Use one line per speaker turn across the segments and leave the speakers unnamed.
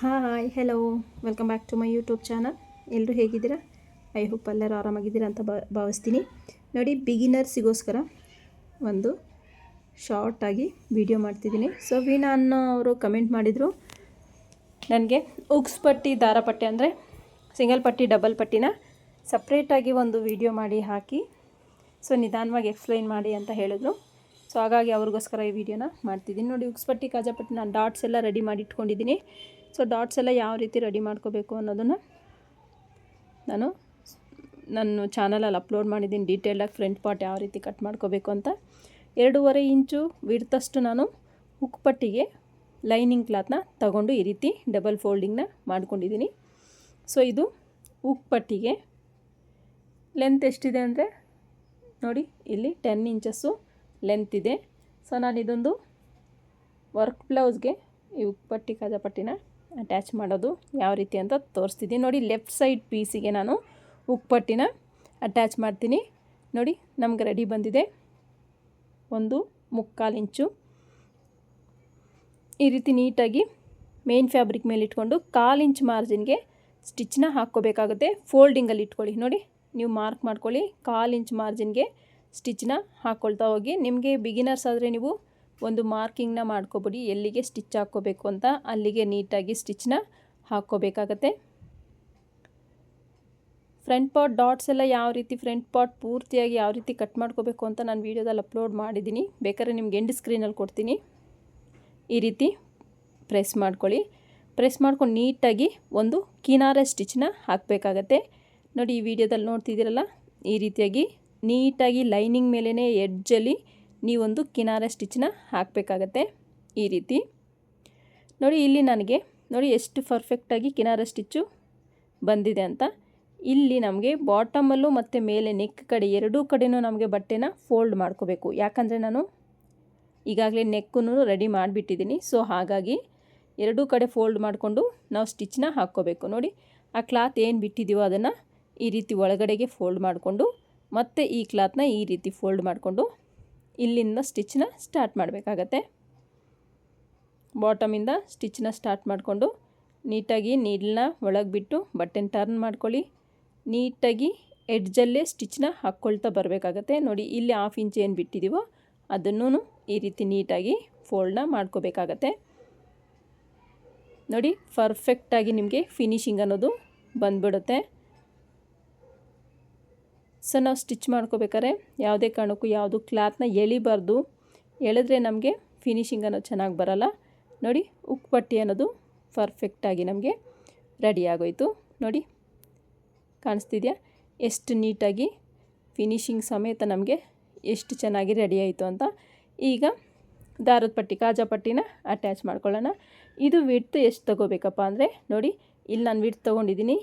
Hi hello welcome back to my YouTube channel ಎಲ್ಲರೂ ಹೇಗಿದ್ದೀರಾ? I hope ಎಲ್ಲರೂ ಆರಾಮಾಗಿದ್ದೀರಾ ಅಂತ ಭಾವಿಸ್ತೀನಿ. ನೋಡಿ ಬಿಗಿನರ್ಸಿಗೋಸ್ಕರ ಒಂದು ಶಾರ್ಟಾಗಿ ವಿಡಿಯೋ ಮಾಡ್ತಿದ್ದೀನಿ. ಸೊ ವೀಣಾ ಅನ್ನೋ ಅವರು ಕಮೆಂಟ್ ಮಾಡಿದರು, ನನಗೆ ಉಕ್ಸ್ ಪಟ್ಟಿ, ದಾರ ಪಟ್ಟಿ ಅಂದರೆ ಸಿಂಗಲ್ ಪಟ್ಟಿ ಡಬಲ್ ಪಟ್ಟಿನ ಸಪ್ರೇಟಾಗಿ ಒಂದು ವಿಡಿಯೋ ಮಾಡಿ ಹಾಕಿ ಸೊ ನಿಧಾನವಾಗಿ ಎಕ್ಸ್ಪ್ಲೈನ್ ಮಾಡಿ ಅಂತ ಹೇಳಿದ್ರು. ಸೊ ಹಾಗಾಗಿ ಅವ್ರಿಗೋಸ್ಕರ ಈ ವಿಡಿಯೋನ ಮಾಡ್ತಿದ್ದೀನಿ. ನೋಡಿ ಉಕ್ಸ್ಪಟ್ಟಿ ಕಾಜಾಪಟ್ಟಿ ನಾನು ಡಾಟ್ಸ್ ಎಲ್ಲ ರೆಡಿ ಮಾಡಿ ಇಟ್ಕೊಂಡಿದ್ದೀನಿ. ಸೊ ಡಾಟ್ಸ್ ಎಲ್ಲ ಯಾವ ರೀತಿ ರೆಡಿ ಮಾಡ್ಕೋಬೇಕು ಅನ್ನೋದನ್ನು ನಾನು ನನ್ನ ಚಾನಲಲ್ಲಿ ಅಪ್ಲೋಡ್ ಮಾಡಿದ್ದೀನಿ. ಡೀಟೇಲ್ಡಾಗಿ ಫ್ರಂಟ್ ಪಾರ್ಟ್ ಯಾವ ರೀತಿ ಕಟ್ ಮಾಡ್ಕೋಬೇಕು ಅಂತ. ಎರಡೂವರೆ ಇಂಚು ವಿಡ್ತಷ್ಟು ನಾನು ಉಕ್ಪಟ್ಟಿಗೆ ಲೈನಿಂಗ್ ಕ್ಲಾತ್ನ ತಗೊಂಡು ಈ ರೀತಿ ಡಬಲ್ ಫೋಲ್ಡಿಂಗ್ನ ಮಾಡ್ಕೊಂಡಿದ್ದೀನಿ. ಸೊ ಇದು ಉಕ್ಪಟ್ಟಿಗೆ ಲೆಂತ್ ಎಷ್ಟಿದೆ ಅಂದರೆ ನೋಡಿ, ಇಲ್ಲಿ ಟೆನ್ ಇಂಚಸ್ಸು ಲೆಂತ್ ಇದೆ. ಸೊ ನಾನು ಇದೊಂದು ವರ್ಕ್ ಬ್ಲೌಸ್ಗೆ ಈ ಉಕ್ಪಟ್ಟಿ ಕಾಜಾಪಟ್ಟಿನ ಅಟ್ಯಾಚ್ ಮಾಡೋದು ಯಾವ ರೀತಿ ಅಂತ ತೋರಿಸ್ತಿದ್ದೀನಿ. ನೋಡಿ, ಲೆಫ್ಟ್ ಸೈಡ್ ಪೀಸಿಗೆ ನಾನು ಉಪ್ಪಟ್ಟಿನ ಅಟ್ಯಾಚ್ ಮಾಡ್ತೀನಿ. ನೋಡಿ, ನಮ್ಗೆ ರೆಡಿ ಬಂದಿದೆ. ಒಂದು ಮುಕ್ಕಾಲು ಇಂಚು. ಈ ರೀತಿ ನೀಟಾಗಿ ಮೇನ್ ಫ್ಯಾಬ್ರಿಕ್ ಮೇಲೆ ಇಟ್ಕೊಂಡು ಕಾಲು ಇಂಚ್ ಮಾರ್ಜಿನ್ಗೆ ಸ್ಟಿಚ್ನ ಹಾಕ್ಕೋಬೇಕಾಗುತ್ತೆ. ಫೋಲ್ಡಿಂಗಲ್ಲಿ ಇಟ್ಕೊಳ್ಳಿ. ನೋಡಿ, ನೀವು ಮಾರ್ಕ್ ಮಾಡ್ಕೊಳ್ಳಿ. ಕಾಲು ಇಂಚ್ ಮಾರ್ಜಿನ್ಗೆ ಸ್ಟಿಚ್ನ ಹಾಕ್ಕೊಳ್ತಾ ಹೋಗಿ. ನಿಮಗೆ ಬಿಗಿನರ್ಸ್ ಆದರೆ ನೀವು ಒಂದು ಮಾರ್ಕಿಂಗ್ನ ಮಾಡ್ಕೊಬಿಡಿ, ಎಲ್ಲಿಗೆ ಸ್ಟಿಚ್ ಹಾಕ್ಕೋಬೇಕು ಅಂತ ಅಲ್ಲಿಗೆ ನೀಟಾಗಿ ಸ್ಟಿಚ್ನ ಹಾಕ್ಕೋಬೇಕಾಗತ್ತೆ. ಫ್ರಂಟ್ ಪಾಟ್ ಡಾಟ್ಸ್ ಎಲ್ಲ ಯಾವ ರೀತಿ ಫ್ರಂಟ್ ಪಾಟ್ ಪೂರ್ತಿಯಾಗಿ ಯಾವ ರೀತಿ ಕಟ್ ಮಾಡ್ಕೋಬೇಕು ಅಂತ ನಾನು ವೀಡಿಯೋದಲ್ಲಿ ಅಪ್ಲೋಡ್ ಮಾಡಿದ್ದೀನಿ. ಬೇಕಾದ್ರೆ ನಿಮ್ಗೆ ಎಂಡ್ ಸ್ಕ್ರೀನಲ್ಲಿ ಕೊಡ್ತೀನಿ. ಈ ರೀತಿ ಪ್ರೆಸ್ ಮಾಡ್ಕೊಳ್ಳಿ. ಪ್ರೆಸ್ ಮಾಡ್ಕೊಂಡು ನೀಟಾಗಿ ಒಂದು ಕಿನಾರ ಸ್ಟಿಚ್ನ ಹಾಕಬೇಕಾಗತ್ತೆ. ನೋಡಿ ಈ ವಿಡಿಯೋದಲ್ಲಿ ನೋಡ್ತಿದ್ದೀರಲ್ಲ, ಈ ರೀತಿಯಾಗಿ ನೀಟಾಗಿ ಲೈನಿಂಗ್ ಮೇಲೇ ಎಡ್ಜಲ್ಲಿ ನೀವೊಂದು ಕಿನಾರ ಸ್ಟಿಚ್ನ ಹಾಕಬೇಕಾಗತ್ತೆ ಈ ರೀತಿ. ನೋಡಿ ಇಲ್ಲಿ ನನಗೆ, ನೋಡಿ ಎಷ್ಟು ಪರ್ಫೆಕ್ಟಾಗಿ ಕಿನಾರ ಸ್ಟಿಚ್ಚು ಬಂದಿದೆ ಅಂತ. ಇಲ್ಲಿ ನಮಗೆ ಬಾಟಮಲ್ಲೂ ಮತ್ತು ಮೇಲೆ ನೆಕ್ ಕಡೆ, ಎರಡೂ ಕಡೆಯೂ ನಮಗೆ ಬಟ್ಟೆನ ಫೋಲ್ಡ್ ಮಾಡ್ಕೋಬೇಕು. ಯಾಕಂದರೆ ನಾನು ಈಗಾಗಲೇ ನೆಕ್ಕೂ ರೆಡಿ ಮಾಡಿಬಿಟ್ಟಿದ್ದೀನಿ. ಸೊ ಹಾಗಾಗಿ ಎರಡೂ ಕಡೆ ಫೋಲ್ಡ್ ಮಾಡಿಕೊಂಡು ನಾವು ಸ್ಟಿಚ್ನ ಹಾಕ್ಕೋಬೇಕು. ನೋಡಿ, ಆ ಕ್ಲಾತ್ ಏನು ಬಿಟ್ಟಿದ್ದೀವೋ ಅದನ್ನು ಈ ರೀತಿ ಒಳಗಡೆಗೆ ಫೋಲ್ಡ್ ಮಾಡಿಕೊಂಡು, ಮತ್ತೆ ಈ ಕ್ಲಾತ್ನ ಈ ರೀತಿ ಫೋಲ್ಡ್ ಮಾಡಿಕೊಂಡು ಇಲ್ಲಿಂದ ಸ್ಟಿಚ್ನ ಸ್ಟಾರ್ಟ್ ಮಾಡಬೇಕಾಗತ್ತೆ. ಬಾಟಮಿಂದ ಸ್ಟಿಚ್ನ ಸ್ಟಾರ್ಟ್ ಮಾಡಿಕೊಂಡು ನೀಟಾಗಿ ನೀಡ್ಲನ್ನ ಒಳಗೆ ಬಿಟ್ಟು ಬಟ್ಟೆನ ಟರ್ನ್ ಮಾಡ್ಕೊಳ್ಳಿ. ನೀಟಾಗಿ ಎಡ್ಜಲ್ಲೇ ಸ್ಟಿಚ್ನ ಹಾಕ್ಕೊಳ್ತಾ ಬರಬೇಕಾಗತ್ತೆ. ನೋಡಿ, ಇಲ್ಲಿ ಹಾಫ್ ಇಂಚ್ ಏನು ಬಿಟ್ಟಿದ್ದೀವೋ ಅದನ್ನು ಈ ರೀತಿ ನೀಟಾಗಿ ಫೋಲ್ಡ್ನ ಮಾಡ್ಕೋಬೇಕಾಗತ್ತೆ. ನೋಡಿ ಪರ್ಫೆಕ್ಟಾಗಿ ನಿಮಗೆ ಫಿನಿಶಿಂಗ್ ಅನ್ನೋದು ಬಂದ್ಬಿಡುತ್ತೆ. ಸೊ ನಾವು ಸ್ಟಿಚ್ ಮಾಡ್ಕೋಬೇಕಾದ್ರೆ ಯಾವುದೇ ಕಾರಣಕ್ಕೂ ಯಾವುದು ಕ್ಲಾತ್ನ ಎಳಿಬಾರ್ದು. ಎಳೆದ್ರೆ ನಮಗೆ ಫಿನಿಶಿಂಗ್ ಅನ್ನೋದು ಚೆನ್ನಾಗಿ ಬರಲ್ಲ. ನೋಡಿ ಉಕ್ಪಟ್ಟಿ ಅನ್ನೋದು ಪರ್ಫೆಕ್ಟಾಗಿ ನಮಗೆ ರೆಡಿ ಆಗೋಯಿತು. ನೋಡಿ, ಕಾಣಿಸ್ತಿದೆಯಾ? ಎಷ್ಟು ನೀಟಾಗಿ ಫಿನಿಶಿಂಗ್ ಸಮೇತ ನಮಗೆ ಎಷ್ಟು ಚೆನ್ನಾಗಿ ರೆಡಿ ಆಯಿತು ಅಂತ. ಈಗ ದಾರದ ಪಟ್ಟಿ, ಕಾಜಾ ಪಟ್ಟಿನ ಅಟ್ಯಾಚ್ ಮಾಡ್ಕೊಳ್ಳೋಣ. ಇದು ವಿಡ್ತ್ ಎಷ್ಟು ತಗೋಬೇಕಪ್ಪ ಅಂದರೆ, ನೋಡಿ, ಇಲ್ಲಿ ನಾನು ವಿಡ್ತ್ ತೊಗೊಂಡಿದ್ದೀನಿ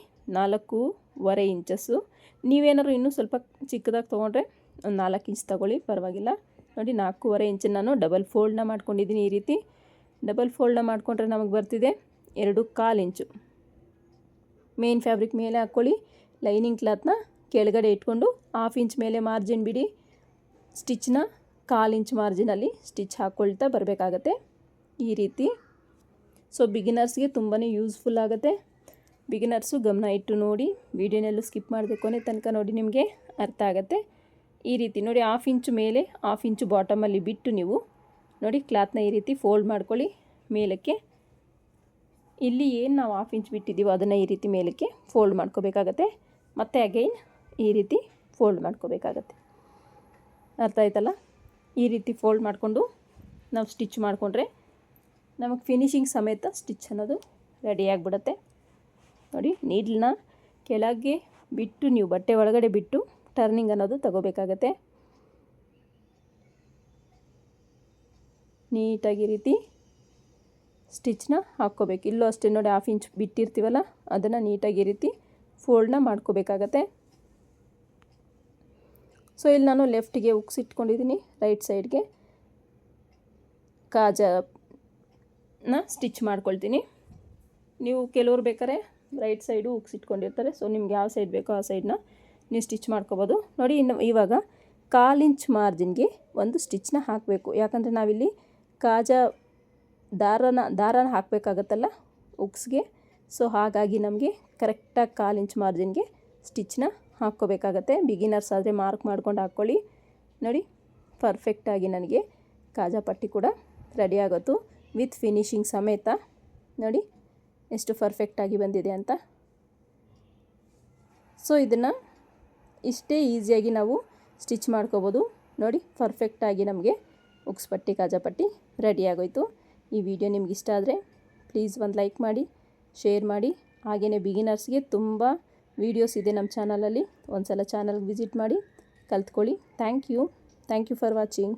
ನಾಲ್ಕೂವರೆ ಇಂಚಸ್ಸು. ನೀವೇನಾದ್ರು ಇನ್ನೂ ಸ್ವಲ್ಪ ಚಿಕ್ಕದಾಗಿ ತೊಗೊಂಡ್ರೆ ಒಂದು ನಾಲ್ಕು ಇಂಚ್ ತೊಗೊಳ್ಳಿ, ಪರವಾಗಿಲ್ಲ. ನೋಡಿ, ನಾಲ್ಕೂವರೆ ಇಂಚು ನಾನು ಡಬಲ್ ಫೋಲ್ಡ್ನ ಮಾಡ್ಕೊಂಡಿದ್ದೀನಿ ಈ ರೀತಿ. ಡಬಲ್ ಫೋಲ್ಡ್ನ ಮಾಡಿಕೊಂಡ್ರೆ ನಮಗೆ ಬರ್ತಿದೆ ಎರಡು ಕಾಲು ಇಂಚು. ಮೇನ್ ಫ್ಯಾಬ್ರಿಕ್ ಮೇಲೆ ಹಾಕ್ಕೊಳ್ಳಿ. ಲೈನಿಂಗ್ ಕ್ಲಾತ್ನ ಕೆಳಗಡೆ ಇಟ್ಕೊಂಡು ಹಾಫ್ ಇಂಚ್ ಮೇಲೆ ಮಾರ್ಜಿನ್ ಬಿಡಿ. ಸ್ಟಿಚ್ನ ಕಾಲು ಇಂಚ್ ಮಾರ್ಜಿನಲ್ಲಿ ಸ್ಟಿಚ್ ಹಾಕ್ಕೊಳ್ತಾ ಬರಬೇಕಾಗತ್ತೆ ಈ ರೀತಿ. ಸೊ ಬಿಗಿನರ್ಸ್ಗೆ ತುಂಬಾ ಯೂಸ್ಫುಲ್ ಆಗುತ್ತೆ. ಬಿಗಿನರ್ಸು ಗಮನ ಇಟ್ಟು ನೋಡಿ, ವೀಡಿಯೋನೆಲ್ಲೂ ಸ್ಕಿಪ್ ಮಾಡದೆ ಕೊನೆ ತನಕ ನೋಡಿ ನಿಮಗೆ ಅರ್ಥ ಆಗುತ್ತೆ. ಈ ರೀತಿ ನೋಡಿ ಹಾಫ್ ಇಂಚು ಮೇಲೆ ಹಾಫ್ ಇಂಚು ಬಾಟಮಲ್ಲಿ ಬಿಟ್ಟು ನೀವು ನೋಡಿ ಕ್ಲಾತ್ನ ಈ ರೀತಿ ಫೋಲ್ಡ್ ಮಾಡ್ಕೊಳ್ಳಿ ಮೇಲಕ್ಕೆ. ಇಲ್ಲಿ ಏನು ನಾವು ಹಾಫ್ ಇಂಚ್ ಬಿಟ್ಟಿದ್ದೀವೋ ಅದನ್ನು ಈ ರೀತಿ ಮೇಲಕ್ಕೆ ಫೋಲ್ಡ್ ಮಾಡ್ಕೋಬೇಕಾಗತ್ತೆ. ಮತ್ತು ಅಗೈನ್ ಈ ರೀತಿ ಫೋಲ್ಡ್ ಮಾಡ್ಕೋಬೇಕಾಗತ್ತೆ. ಅರ್ಥ ಆಯ್ತಲ್ಲ? ಈ ರೀತಿ ಫೋಲ್ಡ್ ಮಾಡಿಕೊಂಡು ನಾವು ಸ್ಟಿಚ್ ಮಾಡಿಕೊಂಡ್ರೆ, ನಮಗೆ ಫಿನಿಶಿಂಗ್ ಸಮೇತ ಸ್ಟಿಚ್ ಅನ್ನೋದು ರೆಡಿಯಾಗಿಬಿಡುತ್ತೆ ನೋಡಿ, ನೀಡ್ಲನ್ನ ಕೆಳಗೆ ಬಿಟ್ಟು ನೀವು ಬಟ್ಟೆ ಒಳಗಡೆ ಬಿಟ್ಟು ಟರ್ನಿಂಗ್ ಅನ್ನೋದು ತಗೋಬೇಕಾಗತ್ತೆ. ನೀಟಾಗಿ ರೀತಿ ಸ್ಟಿಚ್ನ ಹಾಕ್ಕೋಬೇಕು. ಇಲ್ಲೂ ಅಷ್ಟೇ ನೋಡಿ ಹಾಫ್ ಇಂಚ್ ಬಿಟ್ಟಿರ್ತೀವಲ್ಲ, ಅದನ್ನು ನೀಟಾಗಿ ರೀತಿ ಫೋಲ್ಡ್ನ ಮಾಡ್ಕೋಬೇಕಾಗತ್ತೆ. ಸೊ ಇಲ್ಲಿ ನಾನು ಲೆಫ್ಟಿಗೆ ಉಕ್ಸಿಟ್ಕೊಂಡಿದ್ದೀನಿ ರೈಟ್ ಸೈಡ್ಗೆ ಕಾಜನ ಸ್ಟಿಚ್ ಮಾಡ್ಕೊಳ್ತೀನಿ. ನೀವು ಕೆಲವ್ರು ಬೇಕಾದ್ರೆ ರೈಟ್ ಸೈಡು ಉಕ್ಸ್ ಇಟ್ಕೊಂಡಿರ್ತಾರೆ ಸೊ ನಿಮ್ಗೆ ಯಾವ ಸೈಡ್ ಬೇಕೋ ಆ ಸೈಡನ್ನ ನೀವು ಸ್ಟಿಚ್ ಮಾಡ್ಕೋಬೋದು. ನೋಡಿ, ಇನ್ನು ಇವಾಗ ಕಾಲು ಇಂಚ್ ಮಾರ್ಜಿನ್ಗೆ ಒಂದು ಸ್ಟಿಚ್ನ ಹಾಕಬೇಕು. ಯಾಕಂದರೆ ನಾವಿಲ್ಲಿ ಕಾಜಾ ದಾರನ ದಾರನ ಹಾಕಬೇಕಾಗತ್ತಲ್ಲ ಉಕ್ಸ್ಗೆ. ಸೊ ಹಾಗಾಗಿ ನಮಗೆ ಕರೆಕ್ಟಾಗಿ ಕಾಲು ಇಂಚ್ ಮಾರ್ಜಿನ್ಗೆ ಸ್ಟಿಚ್ನ ಹಾಕ್ಕೋಬೇಕಾಗತ್ತೆ. ಬಿಗಿನರ್ಸ್ ಆದರೆ ಮಾರ್ಕ್ ಮಾಡ್ಕೊಂಡು ಹಾಕ್ಕೊಳ್ಳಿ. ನೋಡಿ ಪರ್ಫೆಕ್ಟಾಗಿ ನನಗೆ ಕಾಜಾ ಪಟ್ಟಿ ಕೂಡ ರೆಡಿ ಆಗುತ್ತೆ ವಿತ್ ಫಿನಿಶಿಂಗ್ ಸಮೇತ. ನೋಡಿ ಎಷ್ಟು ಪರ್ಫೆಕ್ಟಾಗಿ ಬಂದಿದೆ ಅಂತ. ಸೊ ಇದನ್ನು ಇಷ್ಟೇ ಈಸಿಯಾಗಿ ನಾವು ಸ್ಟಿಚ್ ಮಾಡ್ಕೋಬೋದು. ನೋಡಿ ಪರ್ಫೆಕ್ಟಾಗಿ ನಮಗೆ ಉಕ್ಸ್ ಪಟ್ಟಿ, ಕಾಜಾ ಪಟ್ಟಿ ರೆಡಿ ಆಗೋಯ್ತು. ಈ ವಿಡಿಯೋ ನಿಮ್ಗೆ ಇಷ್ಟ ಆದರೆ ಪ್ಲೀಸ್ ಒಂದು ಲೈಕ್ ಮಾಡಿ ಶೇರ್ ಮಾಡಿ. ಹಾಗೆಯೇ ಬಿಗಿನರ್ಸ್ಗೆ ತುಂಬ ವೀಡಿಯೋಸ್ ಇದೆ ನಮ್ಮ ಚಾನಲಲ್ಲಿ ಒಂದು ಸಲ ಚಾನಲ್ಗೆ ವಿಸಿಟ್ ಮಾಡಿ, ಕಲ್ತ್ಕೊಳ್ಳಿ. Thank you thank you for watching